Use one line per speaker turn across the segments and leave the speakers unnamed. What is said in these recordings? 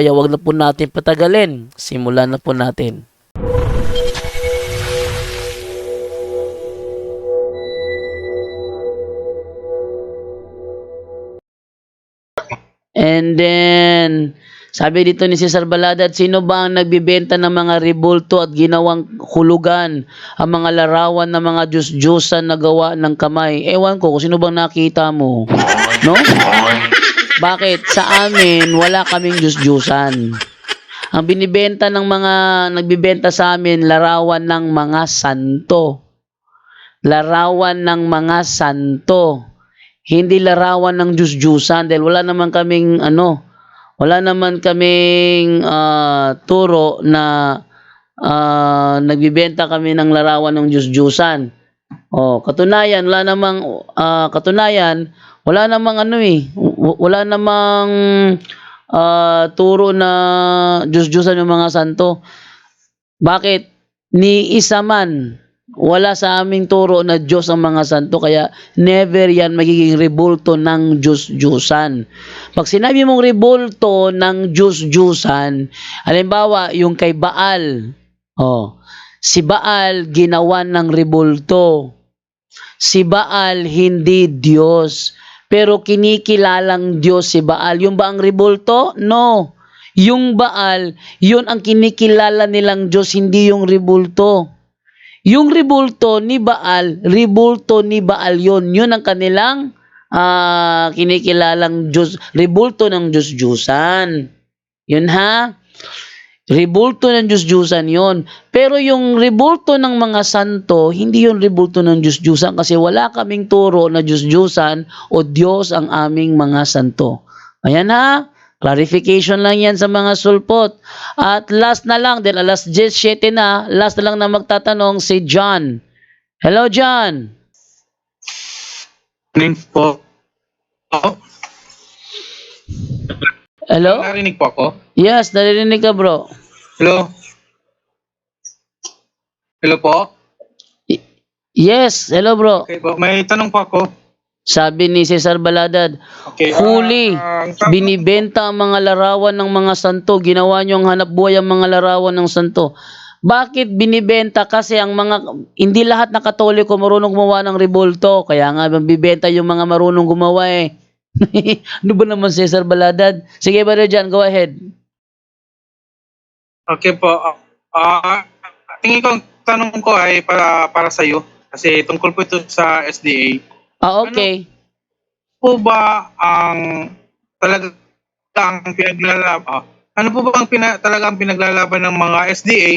kaya wag na po natin patagalin. Simulan na po natin. And then, sabi dito ni Cesar Baladad, sino ba ang nagbibenta ng mga ribulto at ginawang hulugan ang mga larawan ng mga Diyos-Diyosan na gawa ng kamay? Ewan ko kung sino bang nakita mo. No? Bakit? Sa amin, wala kaming Diyos-Diyosan. Ang binibenta ng mga, nagbibenta sa amin, larawan ng mga santo. Larawan ng mga santo hindi larawan ng Diyos-Diyusan dahil wala naman kaming ano, wala naman kaming ah, turo na ah, nagbibenta kami ng larawan ng Diyos-Diyusan. Oh, katunayan wala namang ah, katunayan wala namang ano eh, wala namang ah, turo na Diyos-Diyusan yung mga santo. Bakit? Ni isa man wala sa aming turo na Diyos ang mga santo kaya never yan magiging rebulto ng Diyos-Diyusan. Pag sinabi mong rebulto ng Diyos-Diyusan, halimbawa yung kay Baal, oh, si Baal ginawan ng rebulto. Si Baal hindi Diyos, pero kinikilalang Diyos si Baal. Yung ba ang rebulto? No. Yung Baal, yun ang kinikilala nilang Diyos, hindi yung rebulto. Yung ribulto ni Baal, ribulto ni Baal yun. Yun ang kanilang ah, kinikilalang Diyos, ribulto ng Diyos-Diyusan. Yun ha? Ribulto ng Diyos-Diyusan yun. Pero yung ribulto ng mga santo, hindi yung ribulto ng Diyos-Diyusan kasi wala kaming turo na Diyos-Diyusan o Diyos ang aming mga santo. Ayan ha? Clarification lang yan sa mga sulpot. At last na lang, dahil alas 17 na, last na lang na magtatanong si John. Hello, John.
Name po. Oh,
Hello?
narinig po ako.
Yes, naririnig ka, bro.
Hello? Hello po?
Y- Yes, hello, bro.
Okay po. May tanong po ako.
Sabi ni Cesar Baladad,
Okay.
Huli,
ah, ang tanong-
binibenta ang mga larawan ng mga santo. Ginawa niyo ang hanap buhay ang mga larawan ng santo. Bakit binibenta? Kasi ang mga, hindi lahat na katoliko marunong gumawa ng rebulto. Kaya nga, bibenta yung mga marunong gumawa eh. ano ba naman Cesar Baladad? Sige, Brother John, go ahead.
Okay po. Ah, tingin ko ang tanong ko ay para para sa iyo kasi tungkol po ito sa SDA.
Ah, okay.
Po ba ang talaga ang pinaglalaban? Ano po ba ang pina, talaga ang pinaglalaban ng mga SDA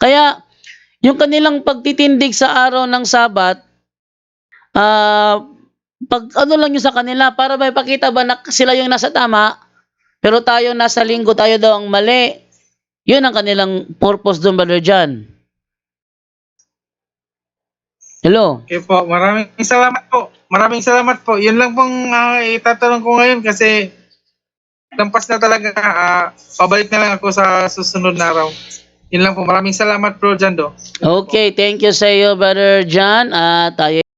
Kaya, yung kanilang pagtitindig sa araw ng Sabat, ah, pag ano lang yun sa kanila, para ba ipakita ba na sila yung nasa tama, pero tayo nasa linggo, tayo daw ang mali. Yun ang kanilang purpose doon, Brother John. Hello?
Okay po, maraming salamat po. Maraming salamat po. Yun lang pong ah, itatanong ko ngayon kasi lampas na talaga. ah, pabalik na lang ako sa susunod na araw. Yun lang po. Maraming salamat, Bro Jando.
Okay, thank you sa iyo, Brother John. At tayo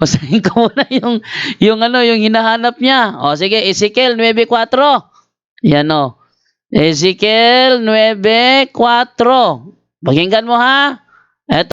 Basahin ko muna yung, yung ano, yung hinahanap niya. O sige, Ezekiel 9.4. Yan o. Ezekiel 9.4. Pakinggan mo ha.